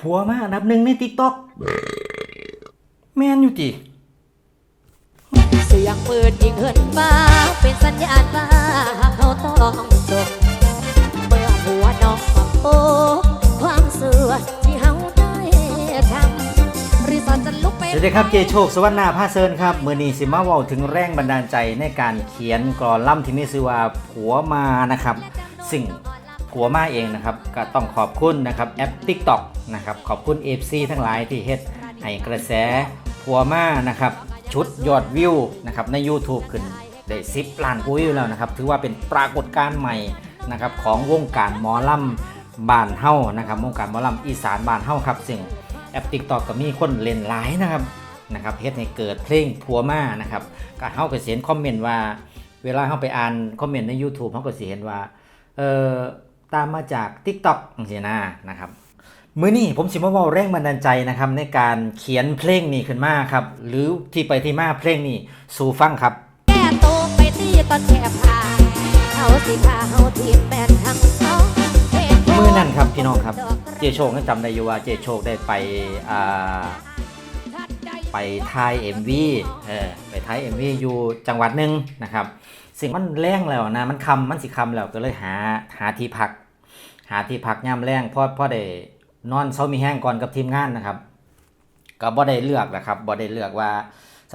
ผัวมาอันดับหนึ่งในติ๊กต็อกแม่นอยู่ติเสียงปืนยิงเหินฟ้าเป็นสัญญาณว่าเขาต้องจบเมื่อหัวน้องปับโอความเสื่อที่เขาได้ทำรีสอร์ทจะลุกไปสวัสดีครับเจโชคสวรรณาภาเซินครับมือนี้สิมาเว้าถึงแรงบันดาลใจในการเขียนกรอนล่ำที่มีชื่อว่าผัวมานะครับซึ่ง ผัวมาเองนะครับก็ต้องขอบคุณนะครับแอป TikTok นะครับขอบคุณ FC ทั้งหลายที่เฮ็ดให้กระแสผัวมานะครับชุดยอดวิวนะครับใน YouTube ขึ้นได้10ล้านกวิวแล้วนะครับถือว่าเป็นปรากฏการณ์ใหม่นะครับของวงการหมอลำบ้านเฮานะครับวงการหมอลำอีสานบ้านเฮาครับซึ่งแอป TikTok ก็มีคนเล่นหลายนะครับนะครับเฮ็ดให้เกิดเพลงผัวมานะครับก็เฮาก็สิเห็นคอมเมนต์ว่า เวลาเฮาไปอ่านคอมเมนต์ใน YouTube เฮาก็สิเห็นว่าเอ่อ ตามมาจาก TikTok จังซี่นะนะครับมื้อนี้ผมสิมาเว้าแรงบันดาลใจนะครับในการเขียนเพลงนี้ขึ้นมาครับ หรือที่ไปที่มาเพลงนี้สู่ฟังครับแก้โตไปที่ตอนแค่ผ่าเขาสิพาเขาทีมแบนทั้งสองมื้อนั้นครับพี่น้องครับ เจโชคยังจำได้อยู่ว่าเจโชคได้ไปอ่าไปถ่าย MV เออไปถ่าย MV อยู่จังหวัดหนึ่งนะครับ สิ่งมันแรงแล้วนะมันคำมันสิคำแล้วก็เลยหาหาที่พัก หาที่พักย่ำแรงพราะเพราะได้นอนเซามีแห้งก่อนกับทีมงานนะครับ ก็บ่ได้เลือกนะครับบ่ได้เลือกว่า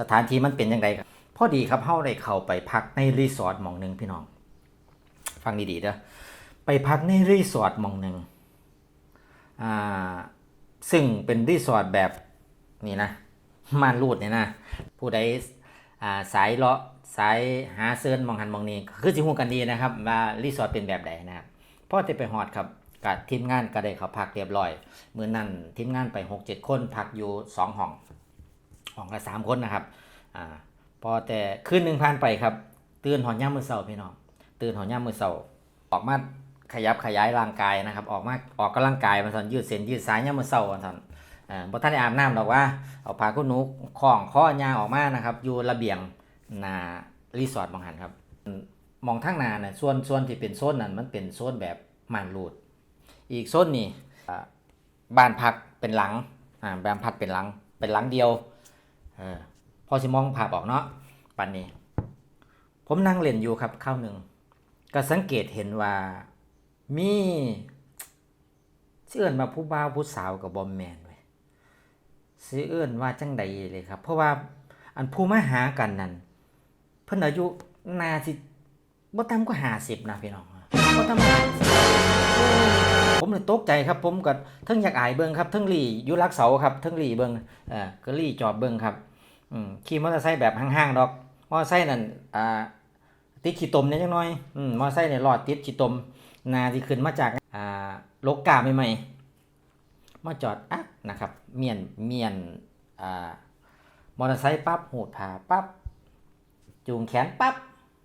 สถานที่มันเป็นยังไงครับพอดีครับเฮาได้เข้าไปพักในรีสอร์ทหมองหนึ่งพี่น้อง ฟังดีๆเด้อไปพักในรีสอร์ทหมองหนึ่งอ่าซึ่งเป็นรีสอร์ทแบบนี่นะม่านรูดเนี่ยนะผู้ใด สายเลาะสายหาเซิร์นมองหันมองนี้คือสิฮู้กันดีนะครับว่ารีสอร์ทเป็นแบบใดนะครับพอจะไปฮอดครับกับทีมงานก็ได้เขาพักเรียบร้อยมื้อนั้นทีมงานไป 6-7 คนพักอยู่ 2 ห้องห้องละ3คนนะครับอ่าพอแต่คืนหนึงผ่านไปครับ ตื่นหอนย่ามมื้อเช้าพี่น้องตื่นหอนย่ามมื้อเช้าออกมาขยับขยายร่างกายนะครับ ออกมาออกกำลังกายมาสันยืดเส้นยืดสายย่ามมื้อเช้าว่าซั่น บ่ท่านได้อาบน้ำหรอกว่าเอาผ้ากุนหนูคล้องข้อยางออกมานะครับ อยู่ระเบียงหนารีสอร์ทบางหันครับ มองทางหนาเนี่ยส่วนส่วนที่เป็นโซนนั้นมันเป็นโซนแบบม่านรูด อีกโซนนี่บ้านพักเป็นหลังอ่าบ้านพักเป็นหลังเป็นหลังเดียวออพอสิมองภาพออกเนาะปันนี้ ผมนั่งเล่นอยู่ครับข้าวหนึ่งก็สังเกตเห็นว่ามีเชื่อนมาผู้บ่าวผู้สาวกับบอมแมน สิเอื้อนว่าจังใดเลยครับ เพราะว่าอันผู้มาหากันนั่นเพิ่นอายุนาสิบ่ต่ำกว่า50นะพี่น้องบ่ต่ำกว่าผมเลยตกใจครับผมก็ทั้งอยากอายเบิ่งครับทั้งลี่อยู่รักเสาครับทั้งลี่เบิ่งเอ่าก็ลี่จอดเบิ่งครับอืมขี่มอเตอร์ไซค์แบบห่างๆดอกมอเตอร์ไซค์นั่นอ่าติดขี้ตมเนี่ยจังน้อยอืมมอเตอร์ไซค์เนี่ยรอดติดขี้ตมนาที่ขึ้นมาจากอ่าโลกกาใหม่ๆ มาจอดอะนะครับ เมียนเมียนอ่ามอเตอร์ไซค์ปั๊บหูดผาปั๊บจูงแขนปั๊บ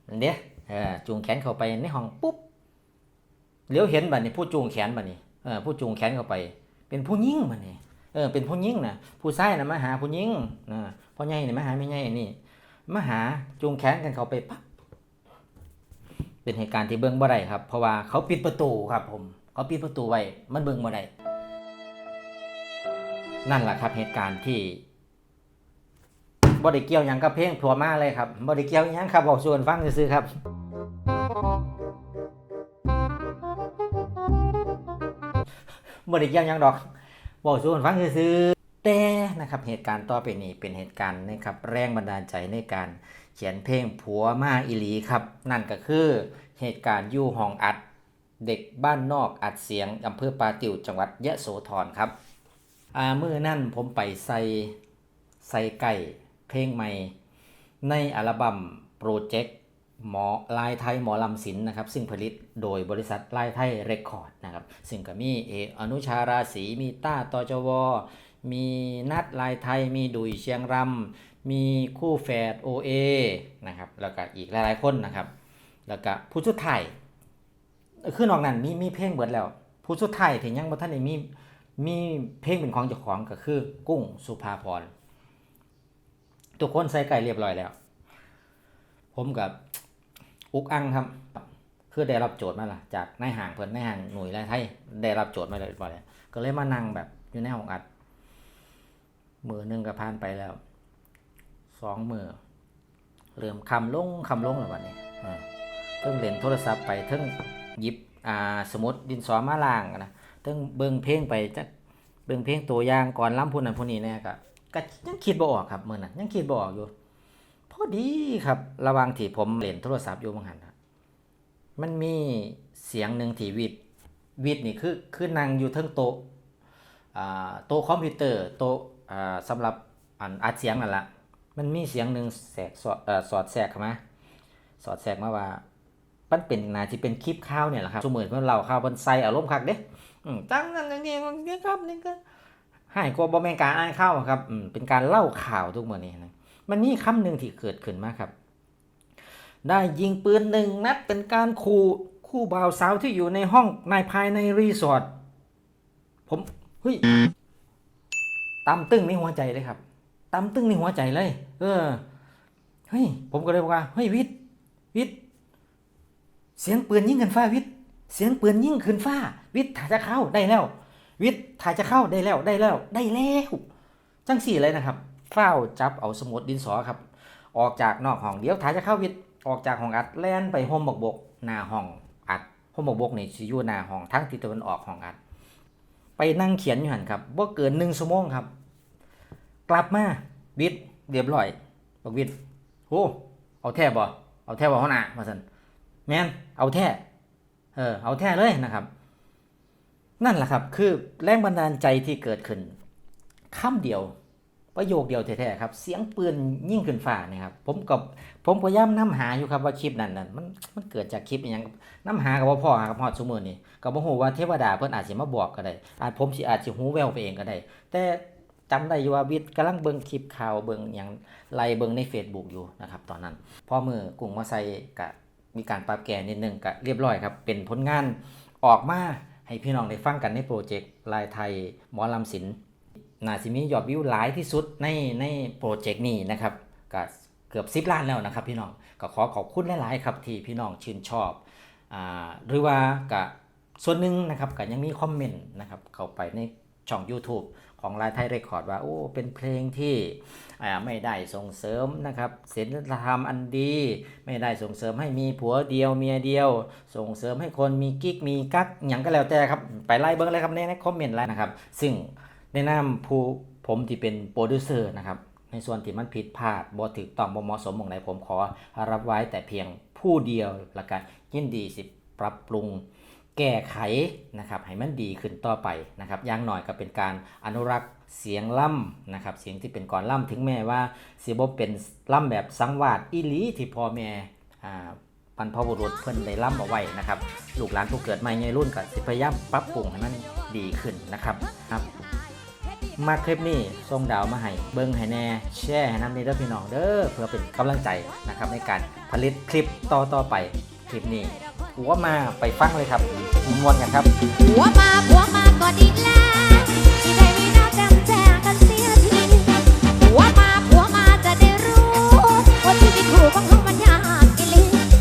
นั่เด้เออจูงแขนเข้าไปในห้องปุ๊บเลี้ยวเห็นบัดนี้ผู้จูงแขนบัดนี้เออผู้จูงแขนเข้าไป เป็นผู้หญิงบัดนี้เออเป็นผู้หญิงนะผู้ชายนะมาหาผู้หญิงนะพ่อใหญ่นี่มาหาไม่ใหญ่นี่มาหาจูงแขนกันเข้าไปปั๊บเป็นเหตุการณ์ที่เบิ่งบ่ได้ครับ เพราะว่าเขาปิดประตูครับผม เขาปิดประตูไว้มันเบิ่งบ่ได้ นั่นแหละครับเหตุการณ์ที่บริเกี่ยวยังกับเพลงผัวมาเลยครับบริเกี่ยวยังครับบอกส่วนฟังซื้อครับบริเกี่ยวยังดอกบอกส่วนฟังซื้อแต่นะครับเหตุการณ์ต่อไปนี้เป็นเหตุการณ์นะครับแรงบันดาลใจในการเขียนเพลงผัวมาอิลีครับ นั่นก็คือเหตุการณ์ยู่ห้องอัด เด็กบ้านนอกอัดเสียงอำเภอปาติวจังหวัดยะโสธรครับ อามือนั่นผมไปใส่ใส่ไก่เพลงใหม่ ในอัลบั้มโปรเจกต์หมอลายไทยหมอลำศิลป์นะครับ ซึ่งผลิตโดยบริษัทลายไทยเรคคอร์ดนะครับ ซึ่งก็มีเออนุชาราศีมีต้าตจว มีนัดลายไทย มีดุยเชียงรำมีคู่แฝดโอเอนะครับ แล้วก็อีกหลายๆคนนะครับ แล้วก็ผู้สุดไทยคือนอกนั้นมีมีเพลงเบิดแล้ว ผู้สุดไทยที่ยังบ่ทันได้มี มีเพลงเป็นของเจ้าของก็คือ กุ้งสุภาพรทุกคนใส่ไก่เรียบร้อยแล้ว ผมกับอุกอังครับ คือได้รับโจทย์มาล่ะ จากนายห่างเพิ่นนายห่างหน่วยไรไทยได้รับโจทย์มาเรียบร้อยแล้วก็เลยมานั่งแบบอยู่ในห้องอัด มือหนึ่งก็ผ่านไปแล้วสองมือเริ่มคำลงคำลงแล้ววันนี้เพิ่งเล่นโทรศัพท์ไปเพิ่งหยิบอ่าสมุดดินสอมาล่างนะ เพิ่งเบิ่งเพลงไปจักเบิ่งเพลงตัวอย่างก่อนล้ำพูนนั้นพูนนี้เนี่ยก็ก็ยังคิดบ่ออกครับมือนั้นยังคิดบ่ออกอยู่พอดีครับ ระหว่างที่ผมเล่นโทรศัพท์อยู่บางหันครับมันมีเสียงหนึ่งที่วิดวิดนี่คือคือนั่งอยู่เทิงโต๊ะอ่าโต๊ะคอมพิวเตอร์โต๊ะอ่าสำหรับอันอัดเสียงนั่นละมันมีเสียงหนึ่งแสกสอดเอ่อสอดแทรกเข้ามาสอดแทรกมาว่ามันเป็นนาที่เป็นคลิปข่าวเนี่ยแหละครับสมมติว่าเราข่าวบนไซอารมณ์คักเด้ อืมจังนั่นนี่นี่ครับนี่ก็ให้กลัวบอแมนการอ่านข่าวครับอืมเป็นการเล่าข่าวทุกเมื่อนี้นะมันมีคำหนึ่งที่เกิดขึ้นมาครับ ได้ยิงปืนหนึ่งนัดเป็นการขู่คู่บ่าวสาวที่อยู่ในห้องในภายในรีสอร์ทผมเฮ้ยตำตึ้งในหัวใจเลยครับตำตึ้งในหัวใจเลย เออเฮ้ยผมก็เลยบอกว่าเฮ้ยวิทย์วิทย์เสียงปืนยิงขึ้นฟ้าวิทย์ เสียงปืนยิ่งขึ้นฟ้า วิทย์ถ่ายจะเข้าได้แล้ว วิทย์ถ่ายจะเข้าได้แล้วได้แล้วได้แล้วจังสี่เลยนะครับเฝ้าจับเอาสมุดดินสอครับ ออกจากนอกห้องเดี๋ยวถ่ายจะเข้าวิทย์ออกจากห้องอัดแล่นไปห้องบกบกหน้าห้องอัดห้องบกบกนี่สิอยู่หน้าห้องทั้งทิศตะวันออกห้องอัด ไปนั่งเขียนอยู่หันครับว่าเกินหนึ่งชั่วโมงครับ กลับมาวิทย์เรียบร้อยบอกวิทย์โอ้เอาแท้บ่เอาแท้บ่หัวหน้ามาสันแมนเอาแท้ เออเอาแท้เลยนะครับ นั่นแหละครับคือแรงบันดาลใจที่เกิดขึ้นคำเดียวประโยคเดียวแท้ๆครับ เสียงปืนยิ่งขึ้นฟ้าเนี่ยครับ ผมกับผมพยายามนํหาอยู่ครับว่าคลิปนั้นนั้นมันมันเกิดจากคลิปอหยังนํหากับว่าพ่อหากับพ่อซุมื้อนี้ก็บ่ฮู้ว่าเทวดาเพิ่นอาจสิมาบอกก็ได้อาจผมสิอาจสิหูแววไปเองก็ได้ แต่จำได้อยู่ว่าวิทย์กำลังเบิ่งคลิปข่าวเบิ่งหยังไล่เบิ่งใน Facebook อยู่นะครับ ตอนนั้นพ่อมือกรุงมาใส่ก็ มีการปรับแก้นิดนึงก็เรียบร้อยครับ เป็นผลงานออกมาให้พี่น้องได้ฟังกันในโปรเจกต์ลายไทยหมอลำศิลป์นาสิมียอดวิวหลายที่สุดในในโปรเจกต์นี้นะครับก็เกือบ10ล้านแล้วนะครับพี่น้องก็ขอขอบคุณหลาย ๆ ครับที่พี่น้องชื่นชอบอ่าหรือว่าก็ส่วนหนึ่งนะครับก็ยังมีคอมเมนต์นะครับเข้าไปในช่อง YouTube ของลายไทยเรคคอร์ดว่าโอ้เป็นเพลงที่ไม่ได้ส่งเสริมนะครับศีลธรรมอันดี ไม่ได้ส่งเสริมให้มีผัวเดียวเมียเดียว ส่งเสริมให้คนมีกิ๊กมีกักอย่างก็แล้วแต่ครับไปไล่เบิ้งเลยครับในในคอมเมนต์แล้วนะครับ ซึ่งในนามผู้ผมที่เป็นโปรดิวเซอร์นะครับในส่วนที่มันผิดพลาดบ่ถูกต้องบ่เหมาะสมตรงไหนผมขอรับไว้แต่เพียงผู้เดียวละกันยินดีสิปรับปรุง แก้ไขนะครับให้มันดีขึ้นต่อไปนะครับอย่างหน่อยก็เป็นการอนุรักษ์เสียงล่ำนะครับเสียงที่เป็นก่อนล่ำถึงแม้ว่าเสิบ่เป็นล่ำแบบสังวาสอีหลีที่พ่อแม่อ่าบรรพบุรุษเพิ่นได้ล่ำเอาไว้นะครับลูกหลานผู้เกิดใหม่ในรุ่นก็สิพยายามปรับปรุงให้มันดีขึ้นนะครับครับมาคลิปนี้ส่งดาวมาให้เบิ้งให้แน่แชร์ให้น้ำนี้เด้อพี่น้องเด้อเพื่อเป็นกำลังใจนะครับในการผลิตคลิปต่อต่อๆไปคลิปนี้ หัวมาไปฟังเลยครับมวนกันครับ หัวมาหัวมาก็ดีและที่ได้